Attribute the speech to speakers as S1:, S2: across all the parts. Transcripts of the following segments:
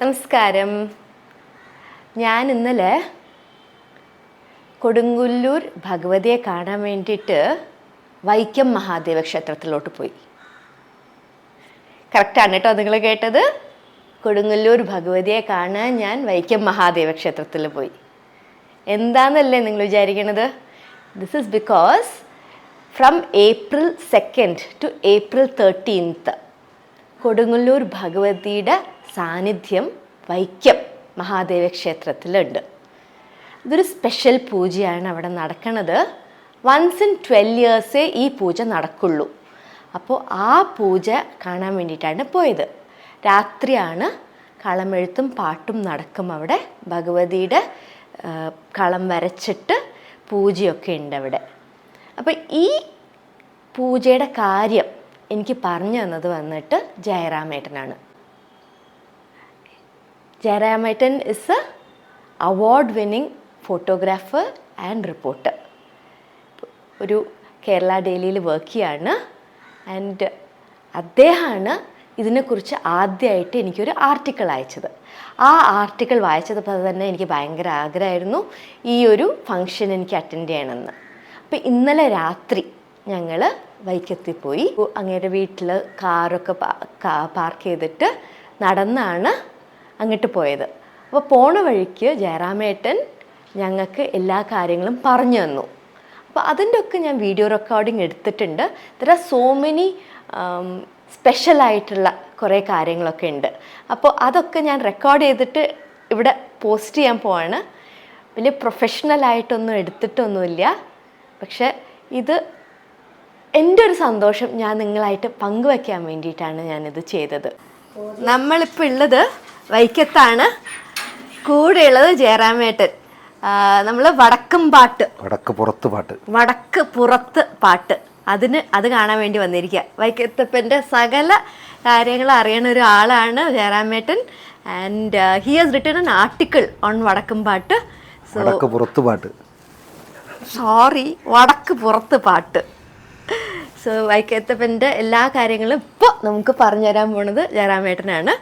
S1: നമസ്കാരം. ഞാൻ ഇന്നലെ കൊടുങ്ങല്ലൂർ ഭഗവതിയെ കാണാൻ വേണ്ടിയിട്ട് വൈക്കം മഹാദേവ ക്ഷേത്രത്തിലോട്ട് പോയി. കറക്റ്റാണ് കേട്ടോ നിങ്ങൾ കേട്ടത്? കൊടുങ്ങല്ലൂർ ഭഗവതിയെ കാണാൻ ഞാൻ വൈക്കം മഹാദേവ ക്ഷേത്രത്തിൽ പോയി. എന്താണെന്നല്ലേ നിങ്ങൾ വിചാരിക്കണത്? This is because from April second to April thirteenth Kodungallur ഭഗവതിയുടെ സാന്നിധ്യം വൈക്കം മഹാദേവ ക്ഷേത്രത്തിലുണ്ട് ഇതൊരു സ്പെഷ്യൽ പൂജയാണ് അവിടെ നടക്കുന്നത് വൺസ് ഇൻ ട്വൽവ് ഇയേഴ്സേ ഈ പൂജ നടക്കുള്ളൂ. അപ്പോൾ ആ പൂജ കാണാൻ വേണ്ടിയിട്ടാണ് പോയത്. രാത്രിയാണ് കളമെഴുത്തും പാട്ടും നടക്കും അവിടെ. ഭഗവതിയുടെ കളം വരച്ചിട്ട് പൂജയൊക്കെ ഉണ്ട് അവിടെ. അപ്പോൾ ഈ പൂജയുടെ കാര്യം എനിക്ക് പറഞ്ഞു തന്നത് വന്നിട്ട് ജയറാമേട്ടനാണ്. ജയറാമേട്ടൻ is a award winning photographer and reporter ഒരു കേരള ഡെയിലിയിൽ വർക്ക് ചെയ്യാണ്. ആൻഡ് അദ്ദേഹമാണ് ഇതിനെക്കുറിച്ച് ആദ്യമായിട്ട് എനിക്കൊരു ആർട്ടിക്കിൾ അയച്ചത്. ആ ആർട്ടിക്കിൾ വായിച്ചപ്പോൾ തന്നെ എനിക്ക് ഭയങ്കര ആഗ്രഹമായിരുന്നു. ഈ ഒരു ഫങ്ഷൻ എനിക്ക് അറ്റൻഡ് ചെയ്യണമെന്ന്. അപ്പോൾ ഇന്നലെ രാത്രി ഞങ്ങൾ വൈക്കത്തിൽ പോയി. അങ്ങേരെ വീട്ടിൽ കാറൊക്കെ പാർക്ക് ചെയ്തിട്ട് നടന്നാണ് അങ്ങോട്ട് പോയത്. അപ്പോൾ പോണ വഴിക്ക് ജയറാമേട്ടൻ ഞങ്ങൾക്ക് എല്ലാ കാര്യങ്ങളും പറഞ്ഞു തന്നു. അപ്പോൾ അതിന്റെ ഒക്കെ ഞാൻ വീഡിയോ റെക്കോർഡിംഗ് എടുത്തിട്ടുണ്ട്. ആർ സോ മെനി സ്പെഷ്യലായിട്ടുള്ള കുറേ കാര്യങ്ങളൊക്കെ ഉണ്ട്. അപ്പോൾ അതൊക്കെ ഞാൻ റെക്കോർഡ് ചെയ്തിട്ട് ഇവിടെ പോസ്റ്റ് ചെയ്യാൻ പോവാണ്. വലിയ പ്രൊഫഷണലായിട്ടൊന്നും എടുത്തിട്ടൊന്നുമില്ല. പക്ഷെ ഇത് എന്റെ ഒരു സന്തോഷം ഞാൻ നിങ്ങളായിട്ട് പങ്കുവയ്ക്കാൻ വേണ്ടിയിട്ടാണ് ഞാനിത് ചെയ്തത്. നമ്മളിപ്പോൾ ഉള്ളത് വൈക്കത്താണ് കൂടെയുള്ളത് ജയറാമേട്ടൻ. നമ്മൾ വടക്കും പാട്ട്.
S2: വടക്ക് പുറത്ത് പാട്ട്.
S1: വടക്ക് പുറത്ത് പാട്ട്. അതിന് അത് കാണാൻ വേണ്ടി വന്നിരിക്കുക വൈക്കത്തപ്പന്റെ സകല കാര്യങ്ങൾ അറിയണ ഒരാളാണ് ജയറാമേട്ടൻ. And he has written an article on വടക്കും പാട്ട്.
S2: വടക്ക് പുറത്ത് പാട്ട്.
S1: സോറി വടക്ക് പുറത്ത് പാട്ട്. സോ വൈക്കത്തപ്പന്റെ എല്ലാ കാര്യങ്ങളും ഇപ്പോൾ നമുക്ക് പറഞ്ഞു തരാൻ പോണത് ജയറാമേട്ടനാണ്.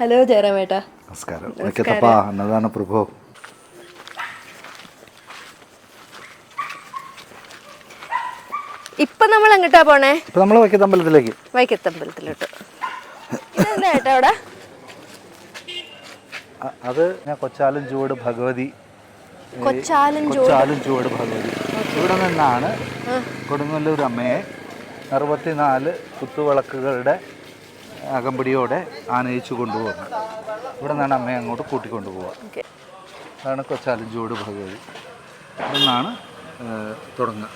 S1: ഹലോ ജയറാമേട്ടാ.
S2: നമസ്കാരം. പ്രഭു.
S1: ഇപ്പൊ നമ്മൾ എങ്ങോട്ടാ പോണേ?
S2: ഇപ്പൊ നമ്മൾ വൈക്കത്തമ്പലത്തിലേക്ക്.
S1: വൈക്കത്തമ്പലത്തിലോട്ട്. ഇതെന്താ ഏട്ടാ അവിടെ?
S2: അ- അത് ഞാൻ കൊച്ചാലും ചുവട് ഭഗവതി. ഏ,
S1: കൊച്ചാലും
S2: കൊച്ചാലും ചുവട് ഭഗവതി. ഇവിടെ നിന്നാണ് കൊടുങ്ങല്ലൂർ അമ്മയെ അറുപത്തിനാല് കുത്തുവിളക്കുകളുടെ അകമ്പടിയോടെ ആനയിച്ചു കൊണ്ടുപോകുന്നത്. ഇവിടെ നിന്നാണ് അമ്മയെ അങ്ങോട്ട് കൂട്ടിക്കൊണ്ടു പോവുക. അതാണ് കൊച്ചാലും ചുവട് ഭഗവതി. ഇവിടെ നിന്നാണ് തുടങ്ങുക.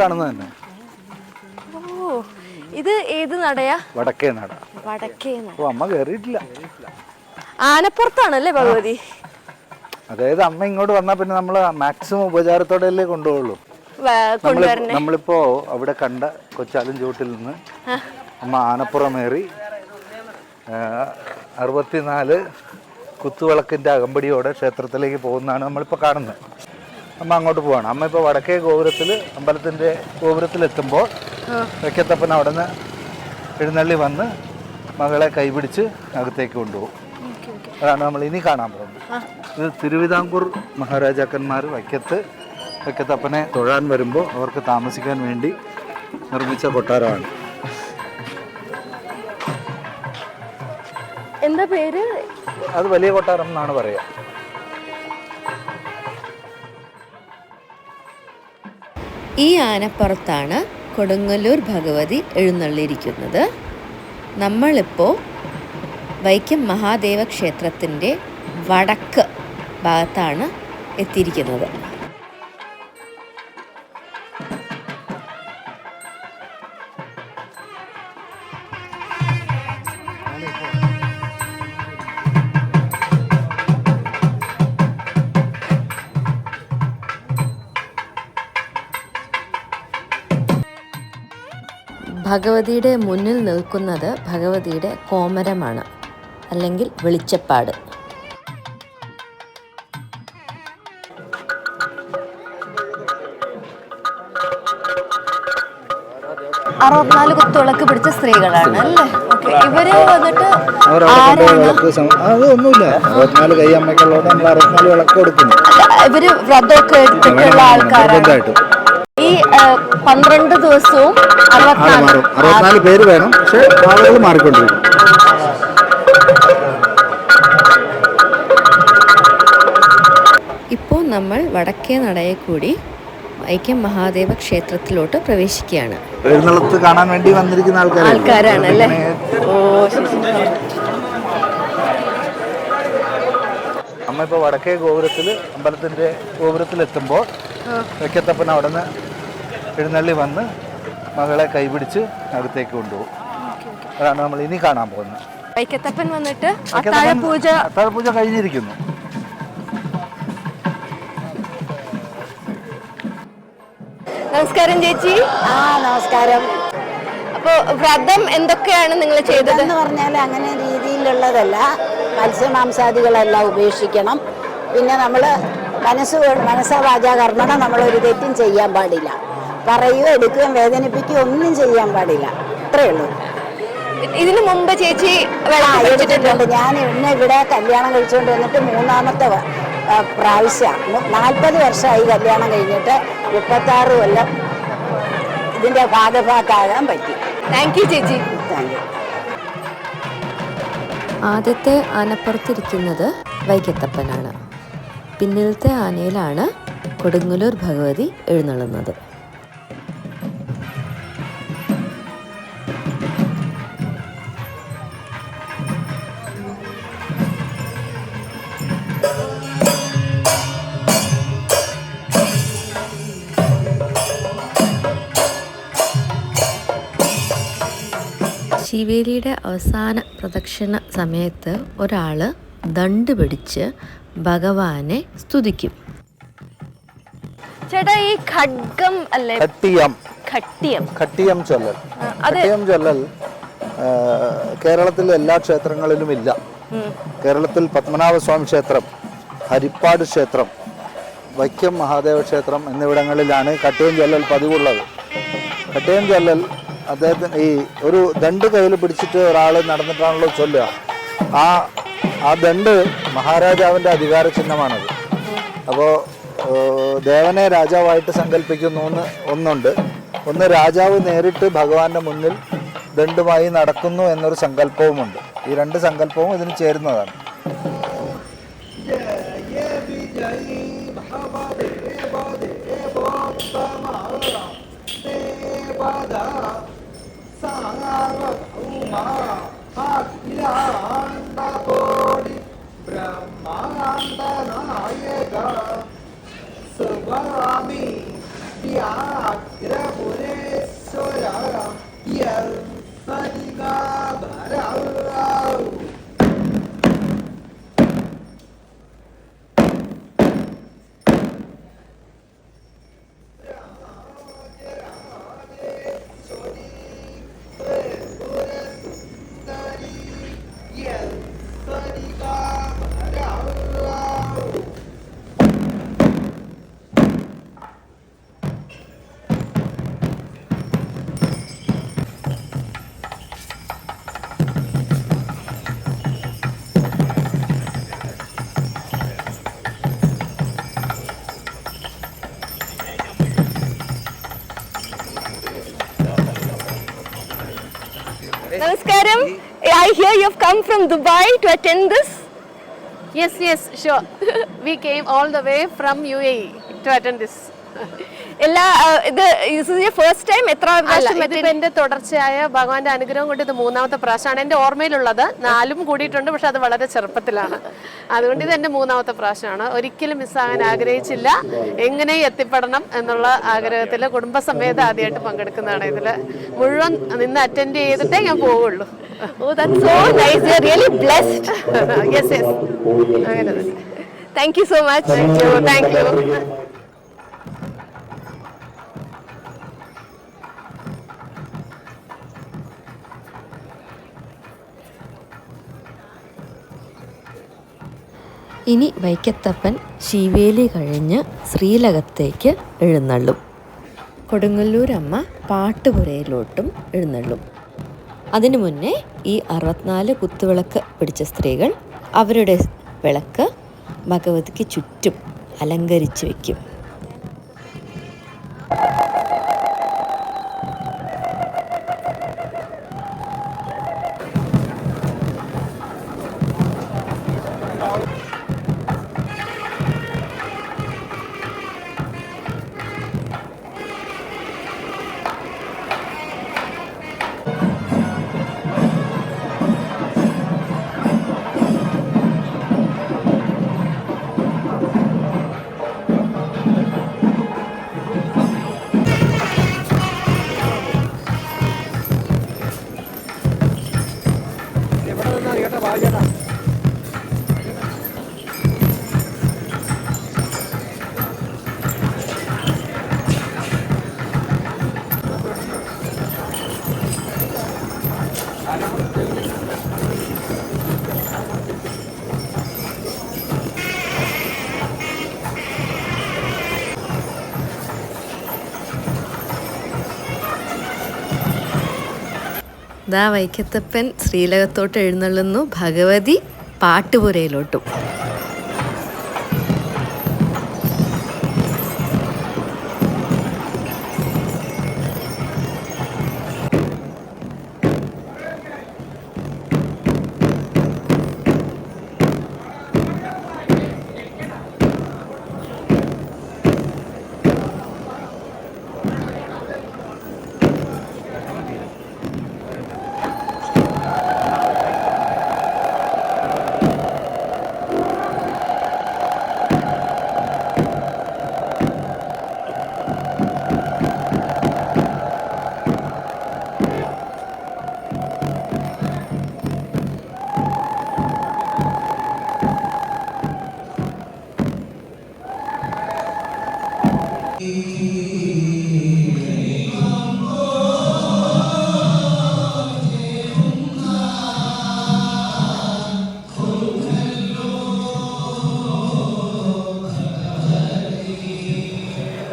S2: കാണുന്നത് തന്നെ.
S1: ഓ ഇത് ഏത് നടയാ?
S2: വടക്കേ നട.
S1: വടക്കേ നട.
S2: അമ്മ കേറിയിട്ടില്ല.
S1: ആനപ്പുറത്താണല്ലേ ഭഗവതി?
S2: അതായത് അമ്മ ഇങ്ങോട്ട് വന്നാൽ പിന്നെ നമ്മൾ മാക്സിമം
S1: ഉപചാരത്തോടെ
S2: അല്ലേ
S1: കൊണ്ടുപോകുള്ളൂ
S2: നമ്മളിപ്പോ അവിടെ കണ്ട കൊച്ചാലും ചൂട്ടിൽ നിന്ന് അമ്മ ആനപ്പുറമേറി അറുപത്തിനാല് കുത്തുവിളക്കിന്റെ അകമ്പടിയോടെ ക്ഷേത്രത്തിലേക്ക് പോകുന്നതാണ് നമ്മളിപ്പോ കാണുന്നത്. അമ്മ അങ്ങോട്ട് പോവാണ്. അമ്മ ഇപ്പോൾ വടക്കേ ഗോപുരത്തിൽ അമ്പലത്തിന്റെ ഗോപുരത്തിലെത്തുമ്പോൾ വെക്കത്തപ്പൻ അവിടെ നിന്ന് എഴുന്നള്ളി വന്ന് മകളെ കൈപിടിച്ച് അകത്തേക്ക് കൊണ്ടുപോകും. അതാണ് നമ്മൾ ഇനി കാണാൻ പോകുന്നത്. ഇത് തിരുവിതാംകൂർ മഹാരാജാക്കന്മാർ വൈക്കത്ത് വൈക്കത്തപ്പനെ തൊഴാൻ വരുമ്പോൾ അവർക്ക് താമസിക്കാൻ വേണ്ടി നിർമ്മിച്ച കൊട്ടാരമാണ്.
S1: എന്താ പേര്?
S2: അത് വലിയ കൊട്ടാരം എന്നാണ് പറയുക.
S1: ഈ ആനപ്പുറത്താണ് കൊടുങ്ങല്ലൂർ ഭഗവതി എഴുന്നള്ളിയിരിക്കുന്നത്. നമ്മളിപ്പോൾ വൈക്കം മഹാദേവ ക്ഷേത്രത്തിന്റെ വടക്ക് ഭാഗത്താണ് എത്തിയിരിക്കുന്നത്. ഭഗവതിയുടെ മുന്നിൽ നിൽക്കുന്നത് ഭഗവതിയുടെ കോമരമാണ്. അല്ലെങ്കിൽ വെളിച്ചപ്പാട്. അറുപത്തിനാല് കുത്തുവിളക്ക് പിടിച്ച സ്ത്രീകളാണ് അല്ലേ? ഇവർ വന്നിട്ട്
S2: കൈ വിളക്ക്
S1: ഇവർ വ്രതമൊക്കെ എടുത്തിട്ടുള്ള ആൾക്കാരാണ്. ഈ പന്ത്രണ്ട് ദിവസവും അറുപത്തിനാല്
S2: പേര് വേണം പക്ഷെ ആളുകൾ മാറിക്കൊണ്ടിരിക്കും.
S1: നമ്മൾ വടക്കേ നടയെ കൂടി വൈക്കം മഹാദേവ ക്ഷേത്രത്തിലോട്ട് പ്രവേശിക്കുകയാണ്.
S2: എഴുന്നള്ളത്ത് കാണാൻ വേണ്ടി വന്നിരിക്കുന്ന ആൾക്കാരാണ്
S1: അല്ലേ ഓ.
S2: അമ്മ ഇപ്പോൾ വടക്കേ ഗോപുരത്തിൽ അമ്പലത്തിന്റെ ഗോപുരത്തിലെത്തുമ്പോൾ വെക്കത്തപ്പൻ അവിടെ നിന്ന് എഴുന്നള്ളി വന്ന് മകളെ കൈപിടിച്ച് അകത്തേക്ക് കൊണ്ടുപോകും. അതാണ് നമ്മൾ ഇനി കാണാൻ പോകുന്നത്.
S1: വൈക്കത്തപ്പൻ വന്നിട്ട് പൂജ
S2: കഴിഞ്ഞിരിക്കുന്നു.
S1: നമസ്കാരം ചേച്ചി.
S3: ആ നമസ്കാരം.
S1: അപ്പൊ വ്രതം എന്തൊക്കെയാണ് നിങ്ങൾ ചെയ്തത്?
S3: എന്ന് പറഞ്ഞാൽ അങ്ങനെ രീതിയിലുള്ളതല്ല. മത്സ്യമാംസാദികളെല്ലാം ഉപേക്ഷിക്കണം. പിന്നെ നമ്മൾ മനസ്സ് മനസ്സാ വാചാകർമ്മണം ഒരു തെറ്റും ചെയ്യാൻ പാടില്ല. പറയുകയോ എടുക്കുകയും വേദനിപ്പിക്കുകയോ ഒന്നും ചെയ്യാൻ പാടില്ല. അത്രയേ ഉള്ളൂ.
S1: ഇതിനു മുമ്പ് ചേച്ചി
S3: എടുത്തിട്ടുണ്ട്. ഞാൻ എന്നെ ഇവിടെ കല്യാണം കഴിച്ചുകൊണ്ട് വന്നിട്ട് മൂന്നാമത്തെ പ്രാവശ്യമാണ് നാൽപ്പത് വർഷമായി കല്യാണം കഴിഞ്ഞിട്ട് മുപ്പത്താറ് കൊല്ലം ഇതിന്റെ ഭാഗഭാക്കാകാൻ പറ്റി.
S1: താങ്ക് യു ചേച്ചി.
S4: ആദ്യത്തെ ആനപ്പുറത്തിരിക്കുന്നത് വൈക്കത്തപ്പനാണ്. പിന്നിലത്തെ ആനയിലാണ് കൊടുങ്ങല്ലൂർ ഭഗവതി എഴുന്നള്ളുന്നത്. ശിവേലിയുടെ അവസാന പ്രദക്ഷിണ സമയത്ത് ഒരാൾ ദണ്ട് പിടിച്ച് ഭഗവാനെ സ്തുതിക്കും.
S1: ചേട്ടാ ഈ ഖഡ്ഗം അല്ലേ?
S2: കട്ടിയം
S1: ഖട്ടിയം.
S2: കട്ടിയം ചൊല്ലൽ. കട്ടിയം ചൊല്ലൽ കേരളത്തിലെ എല്ലാ ക്ഷേത്രങ്ങളിലും ഇല്ല. കേരളത്തിൽ പത്മനാഭസ്വാമി ക്ഷേത്രം ഹരിപ്പാട് ക്ഷേത്രം വൈക്കം മഹാദേവ ക്ഷേത്രം എന്നിവിടങ്ങളിലാണ് കട്ടിയം ചൊല്ലൽ പതിവുള്ളത്. കട്ടിയം ചൊല്ലൽ അദ്ദേഹത്തിന് ഈ ഒരു ദണ്ട് കയ്യിൽ പിടിച്ചിട്ട് ഒരാൾ നടന്നിട്ടാണല്ലോ ചൊല്ലുക. ആ ആ ദണ്ട് മഹാരാജാവിന്റെ അധികാര ചിഹ്നമാണത്. അപ്പോൾ ദേവനെ രാജാവായിട്ട് സങ്കല്പിക്കുന്നു എന്ന് ഒന്നുണ്ട്. ഒന്ന് രാജാവ് നേരിട്ട് ഭഗവാന്റെ മുന്നിൽ ദണ്ടുമായി നടക്കുന്നു എന്നൊരു സങ്കല്പവുമുണ്ട്. ഈ രണ്ട് സങ്കല്പവും ഇതിന് ചേരുന്നതാണ്.
S1: 啊，啊，你俩啊。I hear you've come from Dubai to attend this.
S5: Yes, yes, sure. we came all the way from UAE to attend this.
S1: എല്ലാ ഇത് ഫസ്റ്റ് ടൈം എത്ര
S5: ഇതിപ്പോ എന്റെ തുടർച്ചയായ ഭഗവാന്റെ അനുഗ്രഹം കൊണ്ട് ഇത് മൂന്നാമത്തെ പ്രാവശ്യമാണ്. എന്റെ ഓർമ്മയിലുള്ളത്. നാലും കൂടിയിട്ടുണ്ട് പക്ഷെ അത് വളരെ ചെറുപ്പത്തിലാണ്. അതുകൊണ്ട് ഇത് എന്റെ മൂന്നാമത്തെ പ്രാവശ്യമാണ്. ഒരിക്കലും മിസ്സാകാൻ ആഗ്രഹിച്ചില്ല. എങ്ങനെ എത്തിപ്പെടണം എന്നുള്ള ആഗ്രഹത്തിൽ കുടുംബസമേതം ആദ്യമായിട്ട് പങ്കെടുക്കുന്നതാണ് ഇതിൽ മുഴുവൻ നിന്ന് അറ്റൻഡ് ചെയ്തിട്ടേ ഞാൻ പോവുള്ളൂ.
S1: ഓ that so nice you are really blessed
S5: yes yes
S1: thank you so much
S5: thank you
S4: ഇനി വൈക്കത്തപ്പൻ ശിവേലി കഴിഞ്ഞ് ശ്രീലകത്തേക്ക് എഴുന്നള്ളും. കൊടുങ്ങല്ലൂരമ്മ പാട്ടുപുരയിലോട്ടും എഴുന്നള്ളും. അതിനു മുന്നേ ഈ അറുപത്തിനാല് കുത്തുവിളക്ക് പിടിച്ച സ്ത്രീകൾ അവരുടെ വിളക്ക് ഭഗവതിക്ക് ചുറ്റും അലങ്കരിച്ച് വയ്ക്കും ദാ വൈക്കത്തപ്പൻ ശ്രീലകത്തോട്ട് എഴുന്നള്ളുന്നു ഭഗവതി പാട്ടുപുരയിലോട്ടും.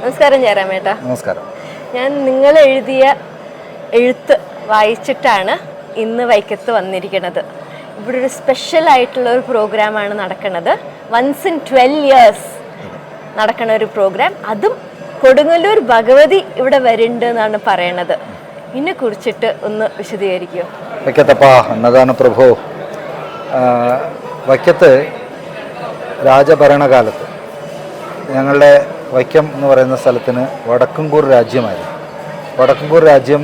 S1: നമസ്കാരം ജയറാമേട്ടാ
S2: നമസ്കാരം.
S1: ഞാൻ നിങ്ങൾ എഴുതിയ എഴുത്ത് വായിച്ചിട്ടാണ് ഇന്ന് വൈക്കത്ത് വന്നിരിക്കുന്നത്. ഇവിടെ ഒരു സ്പെഷ്യൽ ആയിട്ടുള്ള ഒരു പ്രോഗ്രാമാണ് നടക്കുന്നത്. വൺസ് ഇൻ ട്വൽവ് ഇയേഴ്സ് നടക്കുന്ന ഒരു പ്രോഗ്രാം അതും കൊടുങ്ങല്ലൂർ ഭഗവതി ഇവിടെ വരുന്നുണ്ട് എന്നാണ് പറയണത്. ഇതിനെ കുറിച്ചിട്ട് ഒന്ന് വിശദീകരിക്കുമോ
S2: വയ്ക്കത്തപ്പാ അന്നദാന പ്രഭു. വയ്ക്കത്ത് രാജഭരണകാലത്ത് ഞങ്ങളുടെ വൈക്കം എന്ന് പറയുന്ന സ്ഥലത്തിന് വടക്കുംകൂർ രാജ്യമായിരുന്നു. വടക്കുംകൂർ രാജ്യം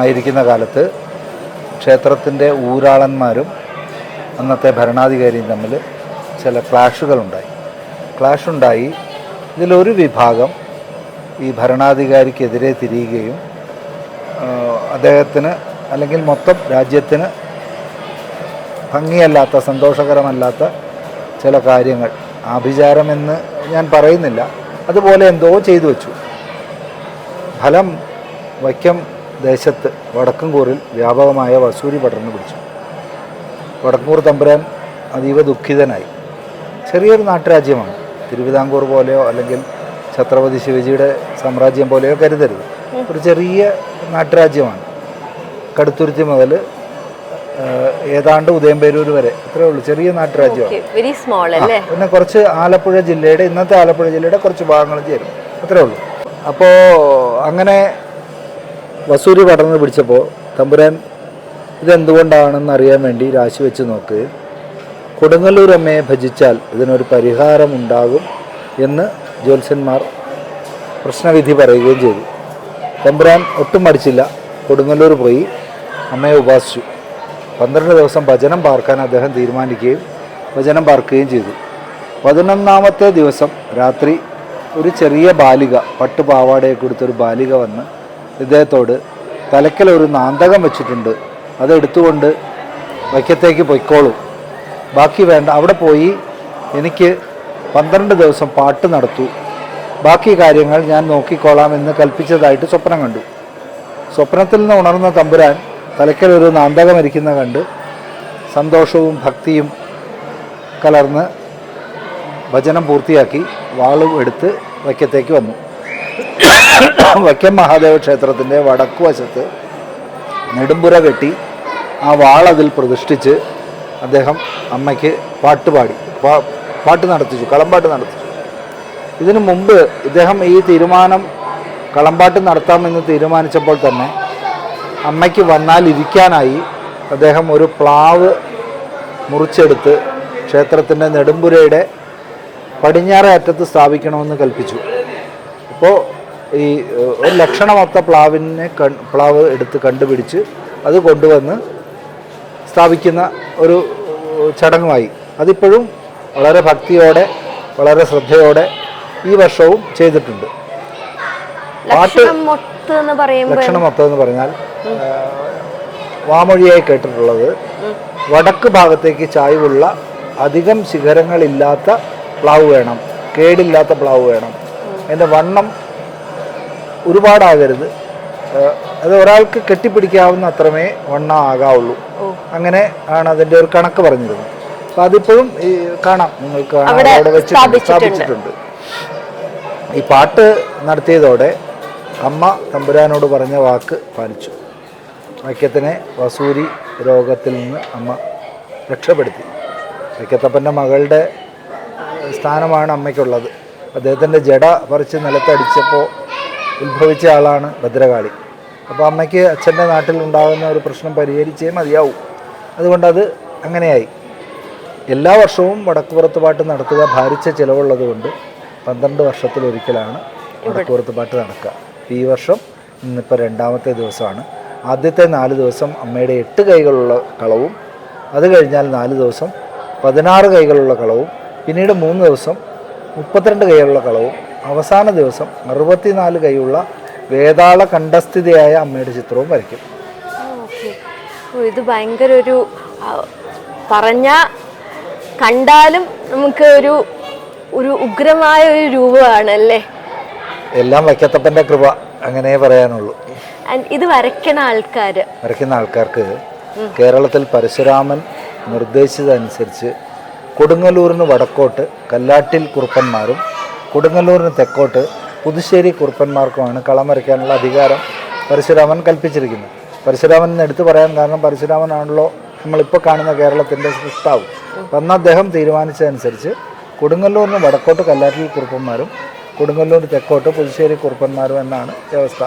S2: ആയിരിക്കുന്ന കാലത്ത് ക്ഷേത്രത്തിന്റെ ഊരാളന്മാരും അന്നത്തെ ഭരണാധികാരിയും തമ്മിൽ ചില ക്ലാഷുകളുണ്ടായി ക്ലാഷുണ്ടായി ഇതിലൊരു വിഭാഗം ഈ ഭരണാധികാരിക്കെതിരെ തിരിയുകയും അദ്ദേഹത്തിന് അല്ലെങ്കിൽ മൊത്തം രാജ്യത്തിന് ഭംഗിയല്ലാത്ത സന്തോഷകരമല്ലാത്ത ചില കാര്യങ്ങൾ. ആഭിചാരമെന്ന് ഞാൻ പറയുന്നില്ല. അതുപോലെ എന്തോ ചെയ്തു വച്ചു. ഫലം വൈക്കം ദേശത്ത് വടക്കൻകൂറിൽ വ്യാപകമായ വസൂരി പടർന്നു പിടിച്ചു. വടക്കൂർ തമ്പുരാൻ അതീവ ദുഃഖിതനായി. ചെറിയൊരു നാട്ടുരാജ്യമാണ്. തിരുവിതാംകൂർ പോലെയോ അല്ലെങ്കിൽ ഛത്രപതി ശിവജിയുടെ സാമ്രാജ്യം പോലെയോ കരുതരുത്. ഒരു ചെറിയ നാട്ടുരാജ്യമാണ്. കടുത്തുരുത്തി മുതൽ ഏതാണ്ട് ഉദയംപേരൂർ വരെ. ഇത്രേ ഉള്ളൂ. ചെറിയ നാട്ടുരാജ്യമാണ്. പിന്നെ കുറച്ച് ആലപ്പുഴ ജില്ലയുടെ ഇന്നത്തെ ആലപ്പുഴ ജില്ലയുടെ കുറച്ച് ഭാഗങ്ങൾ ചേരും. അത്രേ ഉള്ളൂ. അപ്പോൾ അങ്ങനെ വസൂരി പടർന്ന് പിടിച്ചപ്പോൾ തമ്പുരാൻ ഇതെന്തുകൊണ്ടാണെന്ന് അറിയാൻ വേണ്ടി രാശി വെച്ച് നോക്ക്. കൊടുങ്ങല്ലൂരമ്മയെ ഭജിച്ചാൽ ഇതിനൊരു പരിഹാരമുണ്ടാകും എന്ന് ജ്യോത്സ്യന്മാർ പ്രശ്നവിധി പറയുകയും ചെയ്തു. തമ്പുരാൻ ഒട്ടും മടിച്ചില്ല. കൊടുങ്ങല്ലൂർ പോയി അമ്മയെ ഉപാസിച്ചു. പന്ത്രണ്ട് ദിവസം ഭജനം പാർക്കാൻ അദ്ദേഹം തീരുമാനിക്കുകയും ഭജനം പാർക്കുകയും ചെയ്തു. പതിനൊന്നാമത്തെ ദിവസം രാത്രി ഒരു ചെറിയ ബാലിക പട്ടുപാവാടയെ കൊടുത്തൊരു ബാലിക വന്ന് ഇദ്ദേഹത്തോട് തലയ്ക്കൽ ഒരു നാന്തകം വെച്ചിട്ടുണ്ട്. അതെടുത്തുകൊണ്ട് വയ്ക്കത്തേക്ക് പൊയ്ക്കോളൂ. ബാക്കി വേണ്ട. അവിടെ പോയി എനിക്ക് പന്ത്രണ്ട് ദിവസം പാട്ട് നടത്തൂ. ബാക്കി കാര്യങ്ങൾ ഞാൻ നോക്കിക്കോളാം എന്ന് കൽപ്പിച്ചതായിട്ട് സ്വപ്നം കണ്ടു. സ്വപ്നത്തിൽ നിന്ന് ഉണർന്ന തമ്പുരാൻ തലയ്ക്കൽ ഒരു നാന്തകമരിക്കുന്ന കണ്ട് സന്തോഷവും ഭക്തിയും കലർന്ന് ഭജനം പൂർത്തിയാക്കി വാളും എടുത്ത് വയ്ക്കത്തേക്ക് വന്നു. വൈക്കം മഹാദേവ ക്ഷേത്രത്തിന്റെ വടക്കുവശത്ത് നെടുമ്പുര കെട്ടി ആ വാളതിൽ പ്രതിഷ്ഠിച്ച് അദ്ദേഹം അമ്മയ്ക്ക് പാട്ടുപാടി പാട്ട് നടത്തിച്ചു കളമ്പാട്ട് നടത്തിച്ചു. ഇതിനു മുമ്പ് ഇദ്ദേഹം ഈ തീരുമാനം കളമ്പാട്ട് നടത്താമെന്ന് തീരുമാനിച്ചപ്പോൾ തന്നെ അമ്മയ്ക്ക് വന്നാൽ ഇരിക്കാനായി അദ്ദേഹം ഒരു പ്ലാവ് മുറിച്ചെടുത്ത് ക്ഷേത്രത്തിന്റെ നെടുമ്പുരയുടെ പടിഞ്ഞാറേ അറ്റത്ത് സ്ഥാപിക്കണമെന്ന് കൽപ്പിച്ചു. അപ്പോൾ ഈ ഒരു ലക്ഷണമൊത്ത പ്ലാവിനെ കൺ പ്ലാവ് എടുത്ത് കണ്ടുപിടിച്ച് അത് കൊണ്ടുവന്ന് സ്ഥാപിക്കുന്ന ഒരു ചടങ്ങുമായി. അതിപ്പോഴും വളരെ ഭക്തിയോടെ വളരെ ശ്രദ്ധയോടെ ഈ വർഷവും ചെയ്തിട്ടുണ്ട്. പാട്ട് ലക്ഷണമൊത്തം എന്ന് പറഞ്ഞാൽ വാമൊഴിയായി കേട്ടിട്ടുള്ളത് വടക്ക് ഭാഗത്തേക്ക് ചായ്വുള്ള അധികം ശിഖരങ്ങളില്ലാത്ത പ്ലാവ് വേണം കേടില്ലാത്ത പ്ലാവ് വേണം. അതിന്റെ വണ്ണം ഒരുപാടാകരുത്. അത് ഒരാൾക്ക് കെട്ടിപ്പിടിക്കാവുന്ന അത്രമേ വണ്ണ ആകാവുള്ളൂ. അങ്ങനെ ആണ് അതിന്റെ ഒരു കണക്ക് പറഞ്ഞിരുന്നത്. അപ്പം അതിപ്പോഴും ഈ കാണാം നിങ്ങൾക്ക്.
S1: അവിടെ
S2: വെച്ച് വെച്ചിട്ടുണ്ട്
S1: സ്ഥാപിച്ചിട്ടുണ്ട്.
S2: ഈ പാട്ട് നടത്തിയതോടെ അമ്മ തമ്പുരാനോട് പറഞ്ഞ വാക്ക് പാലിച്ചു. വൈക്കത്തിനെ വസൂരി രോഗത്തിൽ നിന്ന് അമ്മ രക്ഷപ്പെടുത്തി. വൈക്കത്തപ്പന്റെ മകളുടെ സ്ഥാനമാണ് അമ്മയ്ക്കുള്ളത്. അദ്ദേഹത്തിന്റെ ജട പറിച്ച് നിലത്തടിച്ചപ്പോൾ ഉത്ഭവിച്ച ആളാണ് ഭദ്രകാളി. അപ്പോൾ അമ്മയ്ക്ക് അച്ഛന്റെ നാട്ടിൽ ഉണ്ടാകുന്ന ഒരു പ്രശ്നം പരിഹരിച്ചേ മതിയാവും. അതുകൊണ്ടത് അങ്ങനെയായി. എല്ലാ വർഷവും വടക്കുപുറത്ത് പാട്ട് നടത്തുക ഭാരിച്ച ചിലവുള്ളത് കൊണ്ട് പന്ത്രണ്ട് വർഷത്തിലൊരിക്കലാണ് വടക്കുപുറത്ത് പാട്ട് നടക്കുക. ഈ വർഷം ഇന്നിപ്പോൾ രണ്ടാമത്തെ ദിവസമാണ്. ആദ്യത്തെ നാല് ദിവസം അമ്മയുടെ എട്ട് കൈകളുള്ള കളവും അത് കഴിഞ്ഞാൽ നാല് ദിവസം പതിനാറ് കൈകളുള്ള കളവും പിന്നീട് മൂന്ന് ദിവസം മുപ്പത്തിരണ്ട് കൈകളുള്ള കളവും അവസാന ദിവസം അറുപത്തിനാല് കൈയുള്ള വേതാള കണ്ഠസ്ഥിതിയായ അമ്മയുടെ ചിത്രവും വരയ്ക്കും.
S1: ഇത് ഭയങ്കര ഒരു പറഞ്ഞ കണ്ടാലും നമുക്ക് ഒരു ഒരു ഉഗ്രമായ ഒരു രൂപമാണ് അല്ലേ
S2: എല്ലാം വൈക്കത്തപ്പന്റെ കൃപ അങ്ങനെ പറയാനുള്ളൂ.
S1: ഇത് വരയ്ക്കണ ആൾക്കാർ
S2: വരയ്ക്കുന്ന ആൾക്കാർക്ക് കേരളത്തിൽ പരശുരാമൻ നിർദ്ദേശിച്ചതനുസരിച്ച് കൊടുങ്ങല്ലൂരിന് വടക്കോട്ട് കല്ലാട്ടിൽ കുറുപ്പന്മാരും കൊടുങ്ങല്ലൂരിന് തെക്കോട്ട് പുതുശ്ശേരി കുറുപ്പന്മാർക്കുമാണ് കളം വരയ്ക്കാനുള്ള അധികാരം പരശുരാമൻ കൽപ്പിച്ചിരിക്കുന്നത്. പരശുരാമൻ എന്ന് എടുത്തു പറയാൻ കാരണം പരശുരാമനാണല്ലോ നമ്മളിപ്പോൾ കാണുന്ന കേരളത്തിന്റെ സൃഷ്ടാവ്. അപ്പം അന്ന് അദ്ദേഹം തീരുമാനിച്ചതനുസരിച്ച് കൊടുങ്ങല്ലൂരിന് വടക്കോട്ട് കല്ലാറ്റിൽ കുറുപ്പന്മാരും കൊടുങ്ങല്ലൂർ തെക്കോട്ട് പുതുശ്ശേരി കുറുപ്പന്മാരും എന്നാണ് വ്യവസ്ഥ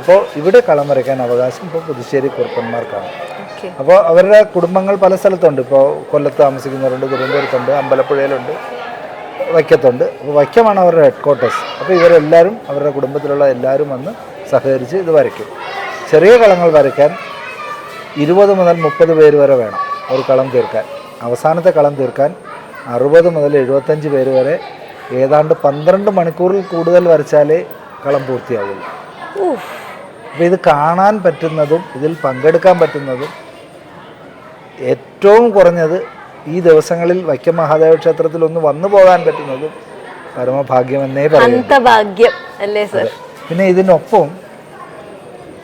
S2: അപ്പോൾ ഇവിടെ കളം വരയ്ക്കാൻ അവകാശം ഇപ്പോൾ പുതുശ്ശേരി കുറുപ്പന്മാർക്കാണ്. അപ്പോൾ അവരുടെ കുടുംബങ്ങൾ പല സ്ഥലത്തുണ്ട്. ഇപ്പോൾ കൊല്ലത്ത് താമസിക്കുന്നവരുണ്ട് തിരുവനന്തപുരത്തുണ്ട് അമ്പലപ്പുഴയിലുണ്ട് വൈക്കത്തുണ്ട്. അപ്പോൾ വൈക്കമാണ് അവരുടെ ഹെഡ് ക്വാർട്ടേഴ്സ് അപ്പോൾ ഇവരെല്ലാവരും അവരുടെ കുടുംബത്തിലുള്ള എല്ലാവരും വന്ന് സഹകരിച്ച് ഇത് വരയ്ക്കും. ചെറിയ കളങ്ങൾ വരയ്ക്കാൻ ഇരുപത് മുതൽ മുപ്പത് പേര് വരെ വേണം ഒരു കളം തീർക്കാൻ. അവസാനത്തെ കളം തീർക്കാൻ അറുപത് മുതൽ എഴുപത്തഞ്ച് പേര് വരെ ഏതാണ്ട് പന്ത്രണ്ട് മണിക്കൂറിൽ കൂടുതൽ വരച്ചാലേ കളം പൂർത്തിയാവുള്ളൂ. അപ്പോൾ ഇത് കാണാൻ പറ്റുന്നതും ഇതിൽ പങ്കെടുക്കാൻ പറ്റുന്നതും ഏറ്റവും കുറഞ്ഞത് ഈ ദിവസങ്ങളിൽ വൈക്കം മഹാദേവ ക്ഷേത്രത്തിൽ ഒന്ന് വന്നു പോകാൻ പറ്റുന്നതും പരമഭാഗ്യമെന്നേ പറയും
S1: അന്തഭാഗ്യം അല്ലേ സർ?
S2: പിന്നെ ഇതിനൊപ്പം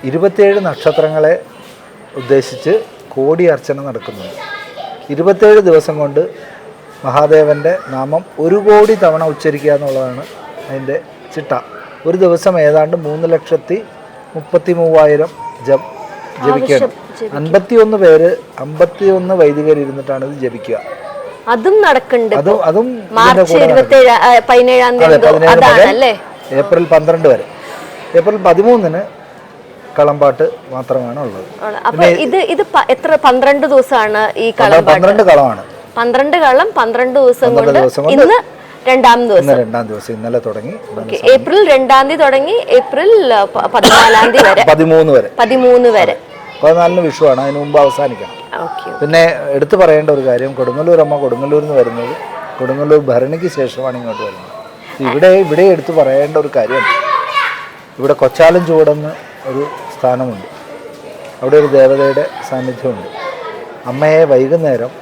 S2: ഇരുപത്തിയേഴ് നക്ഷത്രങ്ങളെ ഉദ്ദേശിച്ച് കോടി അർച്ചന നടക്കുന്നുണ്ട്. ഇരുപത്തേഴ് ദിവസം കൊണ്ട് മഹാദേവന്റെ നാമം ഒരു കോടി തവണ ഉച്ചരിക്കുക എന്നുള്ളതാണ് അതിന്റെ ചിട്ട. ഒരു ദിവസം ഏതാണ്ട് മൂന്ന് ലക്ഷത്തി മുപ്പത്തി മൂവായിരം ജപ് ജപിക്കണം അൻപത്തിയൊന്ന് പേര് അമ്പത്തിയൊന്ന് വൈദികർ ഇരുന്നിട്ടാണ് ഇത് ജപിക്കുക.
S1: അതും നടക്കുന്നുണ്ട്
S2: അതും അതും
S1: മാർച്ച് പതിനേഴാം തീയതി
S2: ഏപ്രിൽ പന്ത്രണ്ട് വരെ. ഏപ്രിൽ പതിമൂന്നിന് കളമ്പാട്ട് മാത്രമാണ് ഉള്ളത്.
S1: ഇത് ഇത് എത്ര പന്ത്രണ്ട് ദിവസമാണ് ഈ കളം
S2: പന്ത്രണ്ട് കളമാണ്.
S1: പന്ത്രണ്ട് കള്ളം പന്ത്രണ്ട് ദിവസം കൊണ്ട് ഇന്ന് രണ്ടാം ദിവസം.
S2: രണ്ടാം ദിവസം. ഇന്നലെ തുടങ്ങി.
S1: ഏപ്രിൽ രണ്ടാം തീയതി തുടങ്ങി ഏപ്രിൽ പതിനാലാം തീയതി വരെ.
S2: പതിമൂന്ന് വരെ.
S1: പതിമൂന്ന് വരെ.
S2: പതിനാലിന് വിഷുവാണ്. അതിന് മുമ്പ് അവസാനിക്കണം. പിന്നെ എടുത്തു പറയേണ്ട ഒരു കാര്യം കൊടുങ്ങല്ലൂർ അമ്മ കൊടുങ്ങല്ലൂരിൽ നിന്ന് വരുന്നത് കൊടുങ്ങല്ലൂർ ഭരണിക്ക് ശേഷമാണ് ഇങ്ങോട്ട് വരുന്നത്. ഇവിടെ ഇവിടെ എടുത്തു പറയേണ്ട ഒരു കാര്യം ഇവിടെ കൊച്ചാലം ചുവടെന്ന് ഒരു സ്ഥാനമുണ്ട്. അവിടെ ഒരു ദേവതയുടെ സാന്നിധ്യമുണ്ട്. അമ്മയെ വൈകുന്നേരം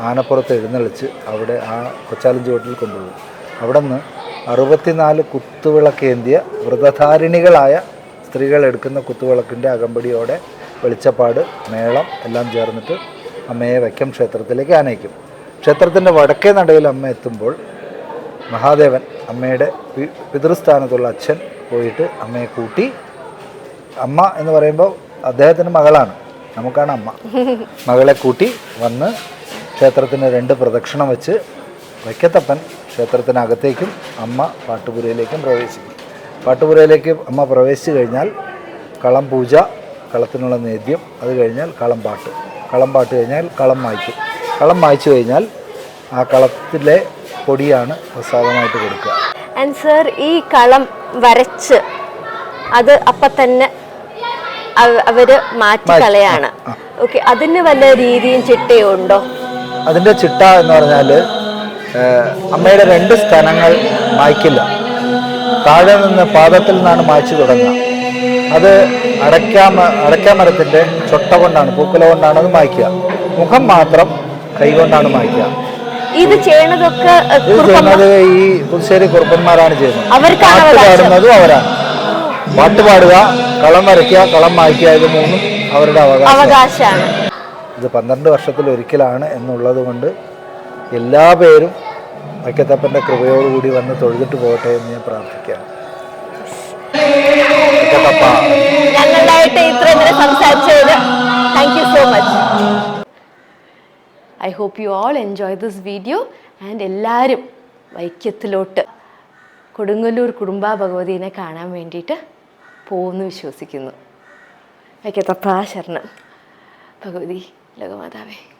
S2: ആനപ്പുറത്ത് എഴുന്നള്ളിച്ച് അവിടെ ആ കൊച്ചാലും ചുവട്ടിൽ കൊണ്ടുപോകും അവിടെ നിന്ന് അറുപത്തിനാല് കുത്തുവിളക്കേന്തിയ വ്രതധാരിണികളായ സ്ത്രീകൾ എടുക്കുന്ന കുത്തുവിളക്കിന്റെ അകമ്പടിയോടെ വെളിച്ചപ്പാട് മേളം എല്ലാം ചേർന്നിട്ട് അമ്മയെ വൈക്കം ക്ഷേത്രത്തിലേക്ക് ആനയിക്കും. ക്ഷേത്രത്തിന്റെ വടക്കേ നടയിൽ അമ്മ എത്തുമ്പോൾ മഹാദേവൻ അമ്മയുടെ പിതൃസ്ഥാനത്തുള്ള അച്ഛൻ പോയിട്ട് അമ്മയെ കൂട്ടി അമ്മ എന്ന് പറയുമ്പോൾ അദ്ദേഹത്തിന്റെ മകളാണ്. നമുക്കാണ് അമ്മ. മകളെ കൂട്ടി വന്ന് ക്ഷേത്രത്തിന് രണ്ട് പ്രദക്ഷിണം വെച്ച് വൈക്കത്തപ്പൻ ക്ഷേത്രത്തിനകത്തേക്കും അമ്മ പാട്ടുപുരയിലേക്കും പ്രവേശിക്കും. പാട്ടുപുരയിലേക്ക് അമ്മ പ്രവേശിച്ചു കഴിഞ്ഞാൽ കളം പൂജ കളത്തിനുള്ള നേദ്യം അത് കഴിഞ്ഞാൽ കളം പാട്ട് കളം പാട്ട് കഴിഞ്ഞാൽ കളം മായ്ക്കും. കളം മായ്ച്ചു കഴിഞ്ഞാൽ ആ കളത്തിലെ പൊടിയാണ് പ്രസാദമായിട്ട് കൊടുക്കുക.
S1: ആൻഡ് സർ ഈ കളം വരച്ച് അത് അപ്പം തന്നെ അവർ അവർ മാറ്റി കളയാണ്. ഓക്കെ അതിന് വല്ല രീതിയും ചിട്ടയും ഉണ്ടോ
S2: അതിന്റെ ചിട്ട എന്ന് പറഞ്ഞാൽ അമ്മയുടെ രണ്ട് സ്ഥാനങ്ങൾ മായ്ക്കില്ല. താഴെ നിന്ന് പാദത്തിൽ നിന്നാണ് മായ്ച്ചു തുടങ്ങുക. അത് അടയ്ക്കാമ അടയ്ക്കാമരത്തിന്റെ ചൊട്ട കൊണ്ടാണ് പൂക്കുല കൊണ്ടാണ് അത് മായ്ക്കുക. മുഖം മാത്രം കൈകൊണ്ടാണ് മായ്ക്കുക.
S1: ഇത് ചെയ്യണതൊക്കെ
S2: ചെയ്യുന്നത് ഈ പുതുശ്ശേരി കുറുപ്പന്മാരാണ് ചെയ്യുന്നത്. പാട്ട്. പാടുന്നതും അവരാണ്. പാട്ട് പാടുക കളം വരയ്ക്കുക കളം മായ്ക്കുക ഇത് മൂന്നും അവരുടെ അവകാശം
S1: അവകാശമാണ്.
S2: ഇത് പന്ത്രണ്ട് വർഷത്തിൽ ഒരിക്കലാണ് എന്നുള്ളത് കൊണ്ട് എല്ലാ പേരും വൈക്കത്തപ്പന്റെ കൃപയോടുകൂടി വന്ന് തൊഴുതിട്ട് പോകട്ടെ എന്ന് ഞാൻ
S1: പ്രാർത്ഥിക്കാം so much I hope you all enjoy this video and എല്ലാവരും വൈക്കത്തിലോട്ട് കൊടുങ്ങല്ലൂർ കുടുംബ ഭഗവതിനെ കാണാൻ വേണ്ടിയിട്ട് പോകുമെന്ന് വിശ്വസിക്കുന്നു. വൈക്കത്തപ്പ ശരണം. ഭഗവതി. လောက်ပါတာပဲ။